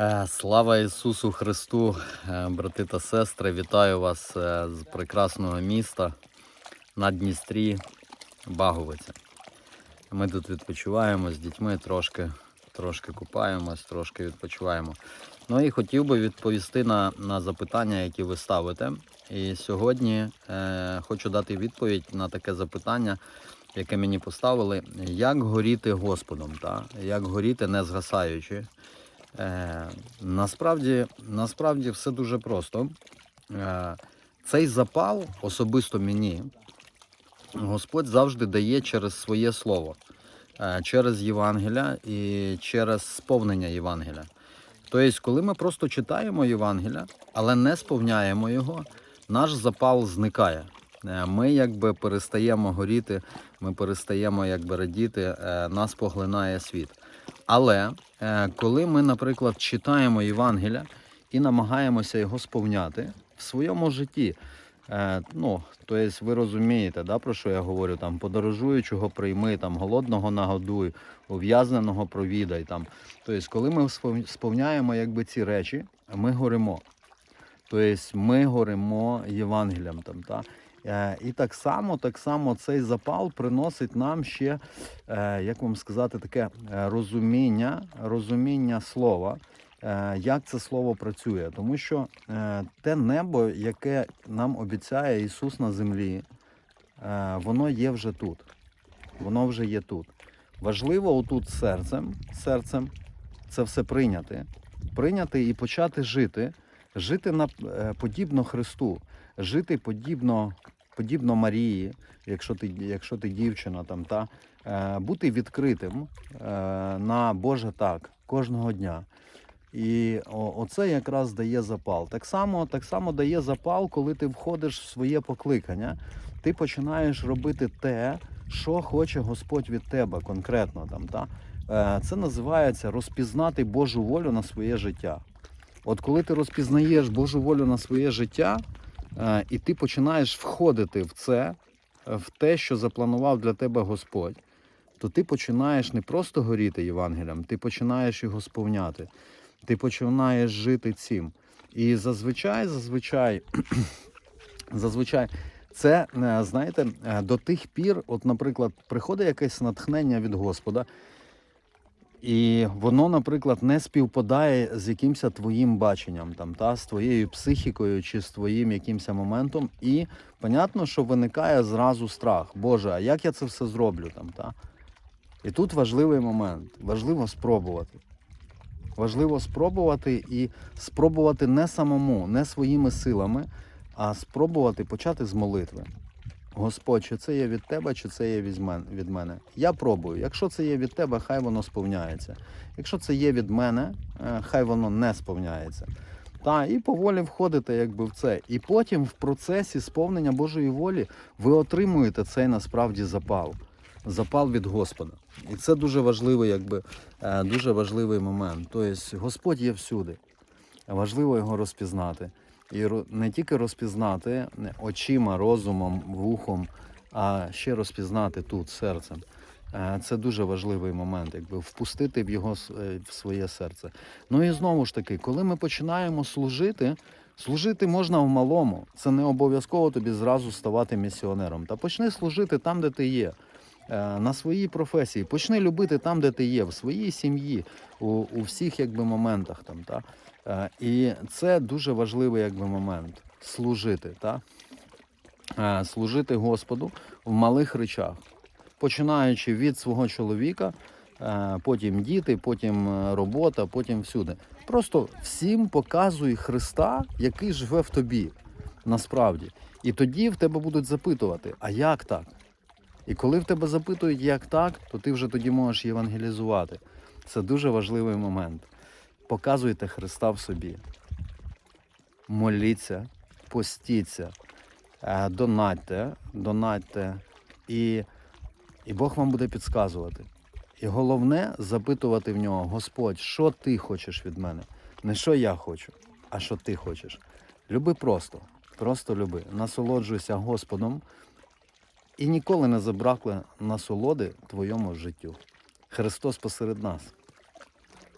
Е, Слава Ісусу Христу, Е, брати та сестри! Вітаю вас е, з прекрасного міста на Дністрі Баговиця. Ми тут відпочиваємо з дітьми, трошки, трошки купаємось, трошки відпочиваємо. Ну і хотів би відповісти на, на запитання, які ви ставите. І сьогодні е, хочу дати відповідь на таке запитання, яке мені поставили: як горіти Господом, та? як горіти не згасаючи. Е, насправді, насправді все дуже просто. Е, цей запал особисто мені Господь завжди дає через своє слово, е, через Євангеля і через сповнення Євангеля. Тобто, коли ми просто читаємо Євангеля, але не сповняємо його, наш запал зникає. Е, Ми якби перестаємо горіти, ми перестаємо якби радіти, е, нас поглинає світ. Але е, коли ми, наприклад, читаємо Євангеля і намагаємося його сповняти в своєму житті, е, ну, тобто ви розумієте, да, про що я говорю, там, подорожуючого прийми, там, голодного нагодуй, ув'язненого провідай. Там. Тобто, коли ми сповняємо якби, ці речі, ми горимо. Тобто ми горимо Євангелієм. Там, та? Е, І так само, так само цей запал приносить нам ще, е, як вам сказати, таке е, розуміння, розуміння слова, як це слово працює. Тому що те небо, яке нам обіцяє Ісус на землі, воно є вже тут. Воно вже є тут. Важливо отут серцем, серцем це все прийняти. Прийняти і почати жити, жити на, подібно Христу, жити подібно, подібно Марії, якщо ти, якщо ти дівчина, там, та, е, бути відкритим е, на Боже так кожного дня. І оце якраз дає запал. Так само, так само дає запал, коли ти входиш в своє покликання. Ти починаєш робити те, що хоче Господь від тебе конкретно. Там, та? Е, Це називається розпізнати Божу волю на своє життя. От коли ти розпізнаєш Божу волю на своє життя, і ти починаєш входити в це, е, в те, що запланував для тебе Господь, то ти починаєш не просто горіти Євангелієм, ти починаєш його сповняти. Ти починаєш жити цим. І зазвичай, зазвичай, зазвичай, це, е, знаєте, е, до тих пір, от, наприклад, приходить якесь натхнення від Господа, і воно, наприклад, не співпадає з якимось твоїм баченням, там, та, з твоєю психікою чи з твоїм якимось моментом. І понятно, що виникає зразу страх. Боже, а як я це все зроблю? Там, та? І тут важливий момент. Важливо спробувати. Важливо спробувати і спробувати не самому, не своїми силами, а спробувати почати з молитви. Господь, чи це є від тебе, чи це є від мене. Я пробую. Якщо це є від тебе, хай воно сповняється. Якщо це є від мене, е, хай воно не сповняється. Та, і поволі входите якби в це. І потім в процесі сповнення Божої волі ви отримуєте цей насправді запал. Запал від Господа. І це дуже важливий, якби, е, дуже важливий момент. Тобто Господь є всюди. Важливо його розпізнати. І не тільки розпізнати очима, розумом, вухом, а ще розпізнати тут серцем. Е, Це дуже важливий момент, якби впустити в його е, в своє серце. Ну і знову ж таки, коли ми починаємо служити, служити можна в малому. Це не обов'язково тобі зразу ставати місіонером. Та почни служити там, де ти є. е, На своїй професії, почни любити там, де ти є, в своїй сім'ї, у, у всіх якби моментах там. Та? Е, І це дуже важливий якби момент служити, та? Е, служити Господу в малих речах, починаючи від свого чоловіка, е, потім діти, потім робота, потім всюди. Просто всім показуй Христа, який живе в тобі насправді. І тоді в тебе будуть запитувати, а як так? І коли в тебе запитують, як так, то ти вже тоді можеш євангелізувати. Це дуже важливий момент. Показуйте Христа в собі. Моліться, постіться, е, донатьте, донатьте, і, і Бог вам буде підказувати. І головне запитувати в нього, Господь, що ти хочеш від мене? Не що я хочу, а що ти хочеш. Люби просто, просто люби. Насолоджуйся Господом і ніколи не забракли насолоди твоєму життю. Христос посеред нас.